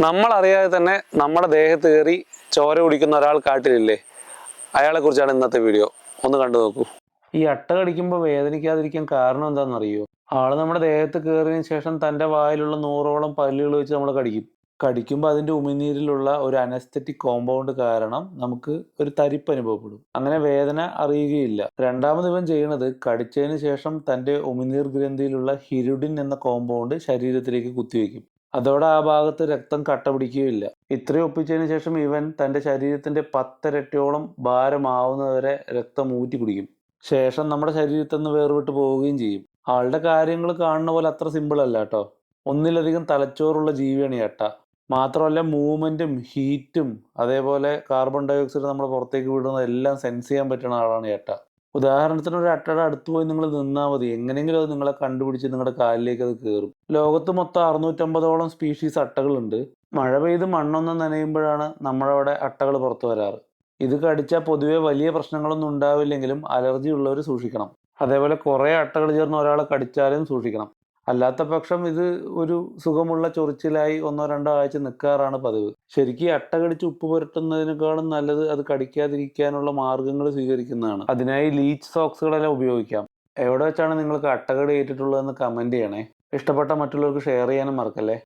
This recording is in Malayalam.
നമ്മൾ അറിയാതെ തന്നെ നമ്മുടെ ദേഹത്ത് കയറി ചോര കുടിക്കുന്ന ഒരാൾ കാട്ടിലില്ലേ? അയാളെ കുറിച്ചാണ് ഇന്നത്തെ വീഡിയോ. ഒന്ന് കണ്ടു നോക്കൂ. ഈ അട്ട കടിക്കുമ്പോൾ വേദനിക്കാതിരിക്കാൻ കാരണം എന്താണെന്നറിയോ? ആൾ നമ്മുടെ ദേഹത്ത് കയറിയതിനു ശേഷം തന്റെ വായിലുള്ള നൂറോളം പല്ലുകൾ വെച്ച് നമ്മൾ കടിക്കും. കടിക്കുമ്പോൾ അതിന്റെ ഉമിനീരിലുള്ള ഒരു അനസ്തറ്റിക് കോമ്പൗണ്ട് കാരണം നമുക്ക് ഒരു തരിപ്പ് അനുഭവപ്പെടും. അങ്ങനെ വേദന അറിയുകയില്ല. രണ്ടാമത് ഇവൻ ചെയ്യുന്നത് കടിച്ചതിന് ശേഷം തന്റെ ഉമിനീർ ഗ്രന്ഥിയിലുള്ള ഹിരുഡിൻ എന്ന കോമ്പൗണ്ട് ശരീരത്തിലേക്ക് കുത്തിവെക്കും. അതോടെ ആ ഭാഗത്ത് രക്തം കട്ട പിടിക്കുകയില്ല ഇത്രയും ഒപ്പിച്ചതിന് ശേഷം ഇവൻ തന്റെ ശരീരത്തിന്റെ പത്തരട്ടിയോളം ഭാരമാവുന്നതുവരെ രക്തം ഊറ്റി കുടിക്കും. ശേഷം നമ്മുടെ ശരീരത്തിൽ നിന്ന് വേർവിട്ട് പോവുകയും ചെയ്യും. ആളുടെ കാര്യങ്ങൾ കാണുന്ന പോലെ അത്ര സിമ്പിൾ അല്ല കേട്ടോ. ഒന്നിലധികം തലച്ചോറുള്ള ജീവിയാണ് ഈ അട്ട. മാത്രമല്ല മൂവ്മെന്റും ഹീറ്റും അതേപോലെ കാർബൺ ഡയോക്സൈഡ് നമ്മൾ പുറത്തേക്ക് വിടുന്നതെല്ലാം സെൻസ് ചെയ്യാൻ പറ്റുന്ന ആളാണ് ഈ അട്ട. ഉദാഹരണത്തിന് ഒരു അട്ടയുടെ അടുത്ത് പോയി നിങ്ങൾ നിന്നാൽ മതി. എങ്ങനെയെങ്കിലും അത് നിങ്ങളെ കണ്ടുപിടിച്ച് നിങ്ങളുടെ കാലിലേക്ക് അത് കയറും. ലോകത്ത് മൊത്തം അറുന്നൂറ്റമ്പതോളം സ്പീഷീസ് അട്ടകളുണ്ട്. മഴ പെയ്ത് മണ്ണൊന്ന് നനയുമ്പോഴാണ് നമ്മളവിടെ അട്ടകൾ പുറത്തു വരാറ്. ഇത് കടിച്ചാൽ പൊതുവെ വലിയ പ്രശ്നങ്ങളൊന്നും ഉണ്ടാവില്ലെങ്കിലും അലർജി ഉള്ളവർ സൂക്ഷിക്കണം. അതേപോലെ കുറേ അട്ടകൾ ചേർന്ന് ഒരാളെ കടിച്ചാലും സൂക്ഷിക്കണം. അല്ലാത്ത പക്ഷം ഇത് ഒരു സുഖമുള്ള ചൊറിച്ചിലായി ഒന്നോ രണ്ടോ ആഴ്ച നിൽക്കാറാണ് പതിവ്. ശരിക്കും അട്ടകടിച്ച് അട്ട കടിച്ച് ഉപ്പ് പുരട്ടുന്നതിനേക്കാളും നല്ലത് അത് കടിക്കാതിരിക്കാനുള്ള മാർഗങ്ങൾ സ്വീകരിക്കുന്നതാണ്. അതിനായി ലീച്ച് സോക്സുകളെല്ലാം ഉപയോഗിക്കാം. എവിടെ വെച്ചാണ് നിങ്ങൾക്ക് അട്ടകടി ഏറ്റിട്ടുള്ളതെന്ന് കമന്റ് ചെയ്യണേ. ഇഷ്ടപ്പെട്ട മറ്റുള്ളവർക്ക് ഷെയർ ചെയ്യാനും മറക്കല്ലേ?